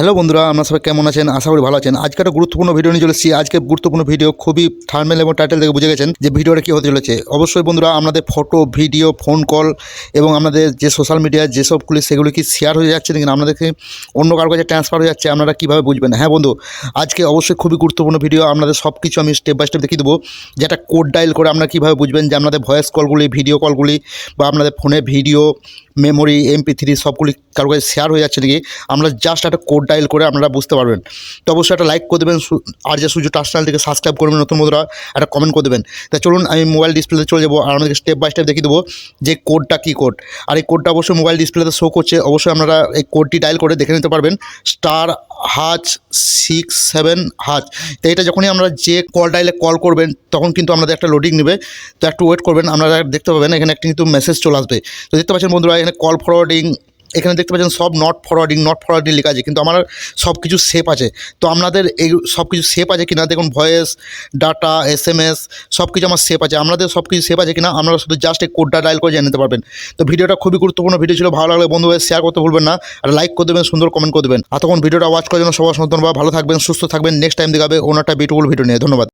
Hello বন্ধুরা আমরা সবাই কেমন আছেন? আশা করি ভালো আছেন। আজকে একটা গুরুত্বপূর্ণ ভিডিও নিয়ে চলে এসেছি। আজকে গুরুত্বপূর্ণ ভিডিও খুবই থার্মেল এবং টাইটেল দেখে বুঝে গেছেন যে ভিডিওটা কী হতে চলেছে। অবশ্যই বন্ধুরা আপনাদের ফটো ভিডিও ফোন কল এবং আমাদের যে সোশ্যাল মিডিয়া যেসবগুলি সেগুলি কি শেয়ার হয়ে যাচ্ছে নাকি আপনাদেরকে অন্য কারও কাছে ট্রান্সফার হয়ে যাচ্ছে, আপনারা কীভাবে বুঝবেন? হ্যাঁ বন্ধু, আজকে অবশ্যই খুবই গুরুত্বপূর্ণ ভিডিও আপনাদের সব কিছু আমি স্টেপ বাই স্টেপ দেখিয়ে দেবো। যে একটা কোড ডাইল করে আপনারা কীভাবে বুঝবেন যে আপনাদের ভয়েস কলগুলি ভিডিও কলগুলি বা আপনাদের ফোনে ভিডিও মেমোরি এমপি থ্রি সবগুলি কারও কাছে শেয়ার হয়ে যাচ্ছে নাকি আমরা জাস্ট একটা কোড ডাইল করে আপনারা বুঝতে পারবেন। তো অবশ্যই একটা লাইক করে দেবেন আর যে সুযোগ টাচ চ্যানেলটিকে সাবস্ক্রাইব করবেন, নতুন বন্ধুরা, একটা কমেন্ট করে দেবেন। তা চলুন, আমি মোবাইল ডিসপ্লেতে চলে যাব, আর আমাদেরকে স্টেপ বাই স্টেপ দেখিয়ে দেবো যে কোডটা কী কোড আর এই কোডটা অবশ্যই মোবাইল ডিসপ্লেতে শো করছে, অবশ্যই আপনারা এই কোডটি ডাইল করে দেখে নিতে পারবেন। স্টার হাজ সিক্স সেভেন হাজ তো এটা যখনই আমরা যে কল ডাইলে কল করবেন, তখন কিন্তু আমাদের একটা লোডিং নেবে। তো একটু ওয়েট করবেন, আপনারা দেখতে পাবেন, এখানে একটা কিন্তু মেসেজ চলে আসবে। তো দেখতে পাচ্ছেন বন্ধুরা এখানে কল ফরওয়ার্ডিং এখানে দেখতে পাচ্ছেন সব নট ফরওয়ার্ডিং নট ফরওয়ার্ডিং লেখা আছে, কিন্তু আমার সব কিছু সেভ আছে। তো আপনাদের এই সব কিছু সেভ আছে কিনা, দেখুন voice data S M S সব কিছু আমার সেভ আছে। আপনাদের সব কিছু সেভ আছে কিনা, আপনারা শুধু জাস্ট এই কোডটা ডায়াল করে জেনে নিতে পারবেন। তো ভিডিওটা খুবই গুরুত্বপূর্ণ, ভিডিও ছিল ভালো লাগলে বন্ধু শেয়ার করতে ভুলবেন না, আর লাইক করে দেবেন, সুন্দর কমেন্ট করে দেবেন। আর তখন ভিডিওটা ওয়াচ করার জন্য সবার সন্তান বা ভালো থাকবেন, সুস্থ থাকবেন নেক্সট টাইম দেখাবে একটা বিউটিফুল ভিডিও নিয়ে। ধন্যবাদ।